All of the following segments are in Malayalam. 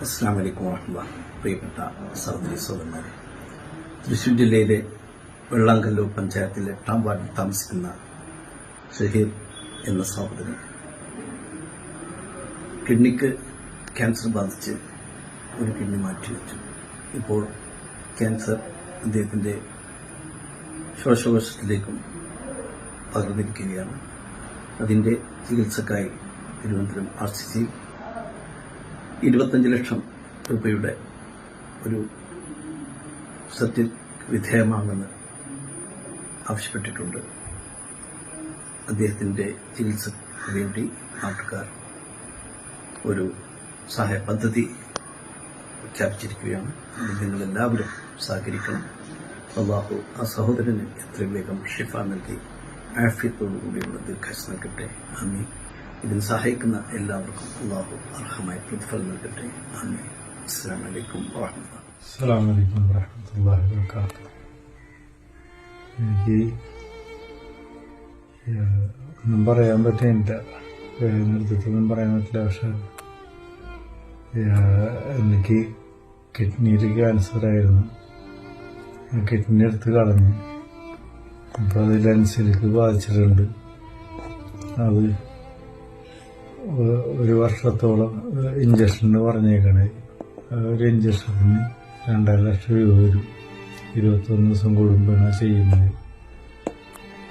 അസ്സാം വലൈക്കും പ്രിയപ്പെട്ട സഹോദരി സഹോദരന്മാരെ തൃശ്ശൂർ ജില്ലയിലെ വെള്ളാങ്കല്ലൂർ പഞ്ചായത്തിലെ എട്ടാം വാർഡിൽ താമസിക്കുന്ന ഷഹീർ എന്ന സഹോദരൻ കിഡ്നിക്ക് ക്യാൻസർ ബാധിച്ച് ഒരു കിഡ്നി മാറ്റിവെച്ചു ഇപ്പോൾ ക്യാൻസർ അദ്ദേഹത്തിന്റെ ശ്വാസകോശത്തിലേക്കും പകർന്നിരിക്കുകയാണ്. അതിന്റെ ചികിത്സക്കായി തിരുവനന്തപുരം ആർ സി സി ഇരുപത്തഞ്ച് ലക്ഷം രൂപയുടെ ഒരു സത്യ വിധേയമാണെന്ന് ആവശ്യപ്പെട്ടിട്ടുണ്ട്. അദ്ദേഹത്തിന്റെ ചികിത്സയ്ക്ക് വേണ്ടി നാട്ടുകാർ ഒരു സഹായ പദ്ധതി പ്രഖ്യാപിച്ചിരിക്കുകയാണ് നിങ്ങളെല്ലാവരും സഹകരിക്കണം. അള്ളാഹു ആ സഹോദരന് എത്രയും വേഗം ഷിഫ നൽകി. ആഫിയത്തോടുകൂടിയുള്ള ദീർഘാശ നൽകട്ടെ. ആമീൻ. ഇതിന് സഹായിക്കുന്ന എല്ലാവർക്കും അള്ളാഹു അർഹമായ പ്രതിഫലം നൽകട്ടെ. ആമീൻ. അസ്സാം വലൈക്കും വാഹമത്തുള്ള അസ്സാം വലൈക്കും വരഹമത്തല്ലാഹി വാബർക്കാത്തു എനിക്ക് ഒന്നും പറയാൻ പറ്റില്ല നേതൃത്വമൊന്നും പറയാൻ പറ്റില്ല. പക്ഷെ എനിക്ക് കിഡ്നിയിൽ ക്യാൻസർ ആയിരുന്നു. കിഡ്നി എടുത്ത് കളഞ്ഞു. അപ്പോൾ അത് ബാധിച്ചിട്ടുണ്ട്. അത് ഒരു വർഷത്തോളം ഇഞ്ചക്ഷന് പറഞ്ഞേക്കണേ. ആ ഒരു ഇഞ്ചക്ഷന് രണ്ടര ലക്ഷം രൂപ വരും. ഇരുപത്തൊന്ന് ദിവസം കൂടുമ്പോഴാണ് ചെയ്യുന്നത്.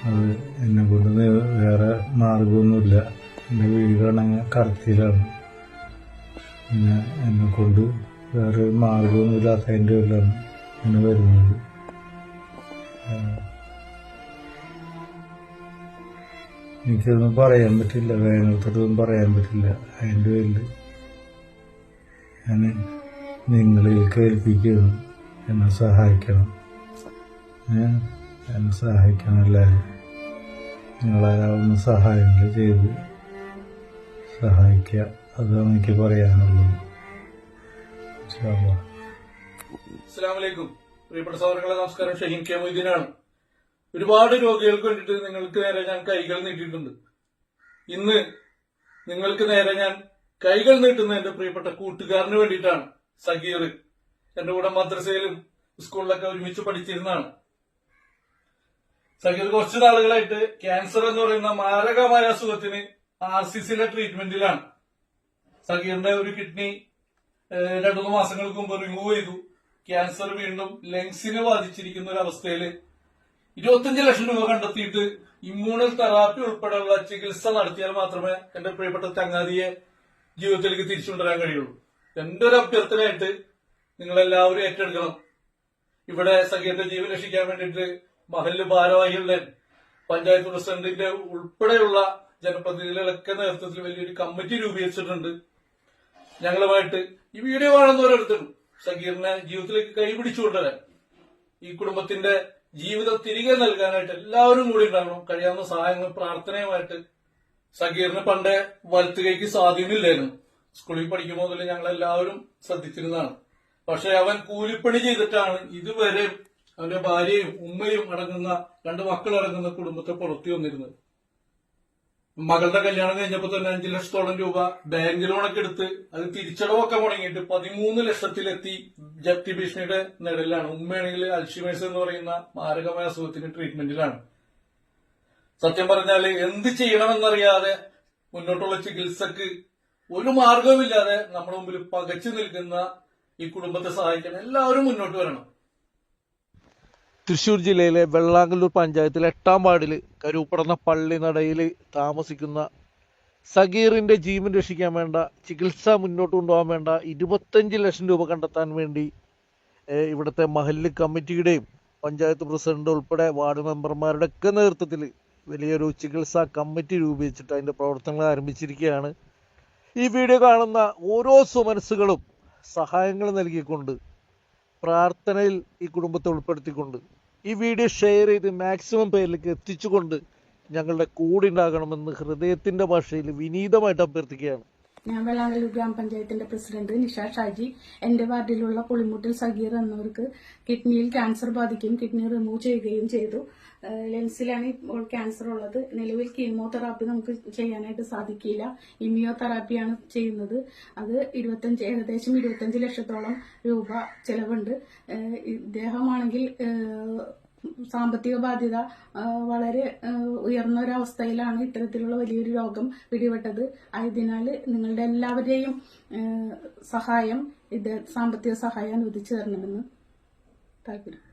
അത് എന്നെ കൊണ്ട് വേറെ മാർഗമൊന്നുമില്ല എന്റെ വീടുകളാണ് കടത്തിയിലാണ് പിന്നെ എന്നെ കൊണ്ട് വേറെ മാർഗമൊന്നുമില്ലാത്തതിന്റെ പേരിലാണ് ഇങ്ങനെ വരുന്നത്. എനിക്കൊന്നും പറയാൻ പറ്റില്ല വേനൽത്തൊന്നും പറയാൻ പറ്റില്ല. അതിന്റെ പേരിൽ ഞാൻ നിങ്ങളിൽ കേൾപ്പിക്കുന്നു. എന്നെ സഹായിക്കണം? എന്നെ സഹായിക്കണം എല്ലാവരും. നിങ്ങളാരാവുന്ന സഹായങ്ങൾ ചെയ്ത് സഹായിക്കുക. അതാണ് എനിക്ക് പറയാനുള്ളത്. അസ്സാം വലൈക്കും പ്രിയപ്പെട്ട സഹോദരങ്ങളെ നമസ്കാരം. ഷഹീൻ കെ മൊയ്തീനാണ്. ഒരുപാട് രോഗികൾക്ക് വേണ്ടിയിട്ട് നിങ്ങൾക്ക് നേരെ ഞാൻ കൈകൾ നീട്ടിയിട്ടുണ്ട്. ഇന്ന് നിങ്ങൾക്ക് നേരെ ഞാൻ കൈകൾ നീട്ടുന്ന എന്റെ പ്രിയപ്പെട്ട കൂട്ടുകാരന് വേണ്ടിയിട്ടാണ് സഗീർ എന്റെ കൂടെ മദ്രസയിലും സ്കൂളിലൊക്കെ ഒരുമിച്ച് പഠിച്ചിരുന്നതാണ്. സഗീർ കുറച്ച് നാളുകളായിട്ട് ക്യാൻസർ എന്ന് പറയുന്ന മാരകമായ അസുഖത്തിന് ആർ സി സിയിലെ ട്രീറ്റ്മെന്റിലാണ് സഗീറിന്റെ ഒരു കിഡ്നി രണ്ടു മൂന്ന് മാസങ്ങൾക്ക് മുമ്പ് റിമൂവ് ചെയ്തു. ക്യാൻസർ വീണ്ടും ലങ്സിനെ ബാധിച്ചിരിക്കുന്ന ഒരു അവസ്ഥയിൽ ഇരുപത്തിയഞ്ച് ലക്ഷം രൂപ കണ്ടെത്തിയിട്ട് ഇമ്മ്യൂണൽ തെറാപ്പി ഉൾപ്പെടെയുള്ള ചികിത്സ നടത്തിയാൽ മാത്രമേ എന്റെ പ്രിയപ്പെട്ട ചങ്ങാതിയെ ജീവിതത്തിലേക്ക് തിരിച്ചുകൊണ്ടുവരാൻ കഴിയുള്ളൂ. എന്റെ ഒരു അഭ്യർത്ഥനയായിട്ട് നിങ്ങളെല്ലാവരും ഏറ്റെടുക്കണം. ഇവിടെ സംഗീത ജീവൻ രക്ഷിക്കാൻ വേണ്ടിയിട്ട് മഹല്ല് ഭാരവാഹികളുടെ പഞ്ചായത്ത് പ്രസിഡന്റിന്റെ ഉൾപ്പെടെയുള്ള ജനപ്രതിനിധികളൊക്കെ നേതൃത്വത്തിൽ വലിയൊരു കമ്മിറ്റി രൂപീകരിച്ചിട്ടുണ്ട്. ഞങ്ങളുമായിട്ട് ഈ വീഡിയോ കാണുന്നവരെടുത്തും സഗീറിനെ ജീവിതത്തിലേക്ക് കൈപിടിച്ചു കൊണ്ടുവരാൻ ഈ കുടുംബത്തിന്റെ ജീവിതം തിരികെ നൽകാനായിട്ട് എല്ലാവരും കൂടി ഉണ്ടാകണം കഴിയാവുന്ന സഹായങ്ങൾ പ്രാർത്ഥനയുമായിട്ട് സഗീറിന് പണ്ടേ വലത്തുകൈക്ക് സ്വാധീനമില്ലായിരുന്നു സ്കൂളിൽ പഠിക്കുമ്പോൾ മുതൽ ഞങ്ങൾ എല്ലാവരും ശ്രദ്ധിച്ചിരുന്നതാണ്. പക്ഷെ അവൻ കൂലിപ്പണി ചെയ്തിട്ടാണ് ഇതുവരെ അവന്റെ ഭാര്യയും ഉമ്മയും അടങ്ങുന്ന രണ്ട് മക്കൾ അടങ്ങുന്ന കുടുംബത്തെ പുറത്തു വന്നിരുന്നത്. മകളുടെ കല്യാണം കഴിഞ്ഞപ്പോ തന്നെ അഞ്ചു ലക്ഷത്തോളം രൂപ ബാങ്ക് ലോണൊക്കെ എടുത്ത് അത് തിരിച്ചടവൊക്കെ മുടങ്ങിയിട്ട് പതിമൂന്ന് ലക്ഷത്തിലെത്തി ജപ്തി ഭീഷണിയുടെ നിഴലിലാണ്. ഉമ്മയാണെങ്കിൽ അൽഷിമേഴ്സ് എന്ന് പറയുന്ന മാരകമായ അസുഖത്തിന് ട്രീറ്റ്മെന്റിലാണ് സത്യം പറഞ്ഞാൽ എന്ത് ചെയ്യണമെന്നറിയാതെ മുന്നോട്ടുള്ള ചികിത്സക്ക് ഒരു മാർഗവുമില്ലാതെ നമ്മുടെ മുമ്പിൽ പകച്ചു നിൽക്കുന്ന ഈ കുടുംബത്തെ സഹായിക്കാൻ എല്ലാവരും മുന്നോട്ട് വരണം. തൃശൂർ ജില്ലയിലെ വെള്ളാങ്കല്ലൂർ പഞ്ചായത്തിലെ എട്ടാം വാർഡിൽ കരൂപ്പടന്ന പള്ളിനടയിൽ താമസിക്കുന്ന സഗീറിന്റെ ജീവൻ രക്ഷിക്കാൻ വേണ്ട ചികിത്സ മുന്നോട്ട് കൊണ്ടുപോകാൻ വേണ്ട ഇരുപത്തഞ്ച് ലക്ഷം രൂപ കണ്ടെത്താൻ വേണ്ടി ഇവിടുത്തെ മഹല്ല് കമ്മിറ്റിയുടെയും പഞ്ചായത്ത് പ്രസിഡന്റ് ഉൾപ്പെടെ വാർഡ് മെമ്പർമാരുടെ ഒക്കെ നേതൃത്വത്തിൽ വലിയൊരു ചികിത്സാ കമ്മിറ്റി രൂപീകരിച്ചിട്ട് അതിന്റെ പ്രവർത്തനങ്ങൾ ആരംഭിച്ചിരിക്കുകയാണ്. ഈ വീഡിയോ കാണുന്ന ഓരോ സുമനസ്സുകളും സഹായങ്ങൾ നൽകിക്കൊണ്ട് പ്രാർത്ഥനയിൽ ഈ കുടുംബത്തെ ഉൾപ്പെടുത്തിക്കൊണ്ട് ഈ വീഡിയോ ഷെയർ ചെയ്ത് മാക്സിമം പേരിലേക്ക് എത്തിച്ചുകൊണ്ട് ഞങ്ങളുടെ കൂടെ ഉണ്ടാകണമെന്ന് ഹൃദയത്തിന്റെ ഭാഷയിൽ വിനീതമായിട്ട് അഭ്യർത്ഥിക്കുകയാണ്. ഞാൻ വെള്ളാങ്കല്ലൂർ ഗ്രാമപഞ്ചായത്തിന്റെ പ്രസിഡന്റ് നിഷ ഷാജി എന്റെ വാർഡിലുള്ള പുളിമുട്ടിൽ സഗീർ എന്നവർക്ക് കിഡ്നിയിൽ ക്യാൻസർ ബാധിക്കുകയും കിഡ്നി റിമൂവ് ചെയ്യുകയും ചെയ്തു. ലെൻസിലാണ് ഇപ്പോൾ ക്യാൻസർ ഉള്ളത്. നിലവിൽ കീമോതെറാപ്പി നമുക്ക് ചെയ്യാനായിട്ട് സാധിക്കില്ല. ഇമ്മിയോതെറാപ്പിയാണ് ചെയ്യുന്നത്. അത് ഇരുപത്തഞ്ച് ഏകദേശം ഇരുപത്തഞ്ച് ലക്ഷത്തോളം രൂപ ചെലവുണ്ട്. ഇദ്ദേഹമാണെങ്കിൽ സാമ്പത്തിക ബാധ്യത വളരെ ഉയർന്ന ഉയർന്ന ഒരവസ്ഥയിലാണ് ഇത്തരത്തിലുള്ള വലിയൊരു രോഗം പിടിപെട്ടത്. ആയതിനാൽ നിങ്ങളുടെ എല്ലാവരുടെയും സഹായം ഇത് സാമ്പത്തിക സഹായം അനുവദിച്ചു തരണമെന്ന് താല്പര്യം.